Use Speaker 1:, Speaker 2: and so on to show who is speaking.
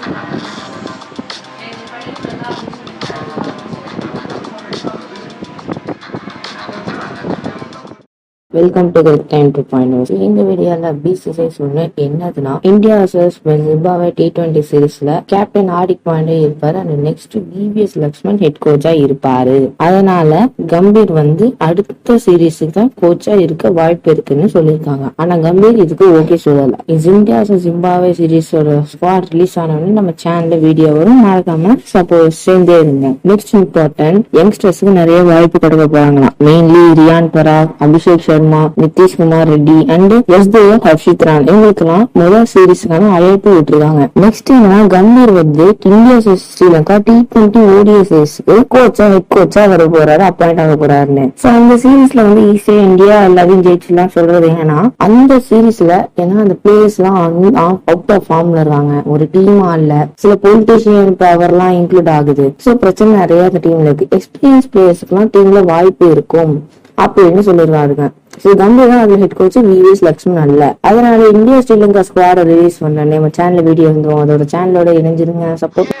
Speaker 1: Thank you. Welcome to time to point இந்த வீடியோல BCCI சொன்ன என்னதுன்னா India versus Zimbabwe T twenty சீரீஸ்ல கேப்டன் ஹார்திக் பாண்டே இருப்பாரு. And next VVS Laxman head கோச்சா இருப்பாரு. அதனால கம்பீர் வந்து அடுத்த சீரீஸுக்கு தான் கோச்சா இருக்க வாய்ப்பு இருக்குன்னு சொல்லியிருக்காங்க. ஆனா கம்பீர் இதுக்கு ஓகே சொல்லல. இந்தியா வர்சஸ் ஜிம்பாவே சீரீஸோட ஸ்குவாட் ரிலீஸ் ஆனவொடனே நம்ம சேனல்ல வீடியோ வரும். மறக்காம சப்போஸ் சேர்ந்தே இருங்க. நெக்ஸ்ட் இம்பார்ட்டன்ட் யங்ஸ்டர்ஸ்க்கு நிறைய வாய்ப்பு கொடுக்க போறாங்களாம். மெயின்லி ரியான் பராக் அபிஷேக் சர்மா நிதிஷ்குமார் ரெட்டி அண்ட் எஸ் தேவ ஹர்ஷித் ரான் இவங்களுக்கெல்லாம் முதல் சீரீஸ்க்கான அழைப்பு விட்டுருக்காங்க. நெக்ஸ்ட் என்னன்னா கம்பீர் வந்து இந்தியா ஸ்ரீலங்கா டி டுவெண்ட்டி ஓடிஎஸ்க்கு கோச்சா ஹெட் கோச்சா வர போறாரு அப்பாயிண்ட் ஆக போறாருன்னு. சோ அந்த சீரீஸ்ல வந்து ஈஸியா இந்தியா எல்லாத்தையும் ஜெயிச்சுலாம் சொல்றது ஏன்னா அந்த சீரீஸ்ல ஏன்னா அந்த பிளேயர்ஸ் எல்லாம் அவுட் ஆஃப் ஃபார்ம்ல இருக்காங்க. ஒரு டீமா இல்ல. சில பொலிட்டீஷியன் பவர் எல்லாம் இன்க்ளூட் ஆகுது. சோ பிரச்சனை நிறைய அந்த டீம்ல இருக்கு. எக்ஸ்பீரியன்ஸ் பிளேயர்ஸ்க்கு எல்லாம் டீம்ல வாய்ப்பு இருக்கும் அப்படின்னு சொல்லிருக்காருங்க கம்பீர் தான் அதுல ஹெட் கோச் விவிஎஸ் லக்ஷ்மன் அல்ல. அதனால இந்தியா ஸ்ரீலங்கா ஸ்குவாட ரிலீஸ் பண்ண நம்ம சேனல் வீடியோ வந்துரும். அதோட சேனலோட இணைஞ்சிருங்க. சப்போர்ட்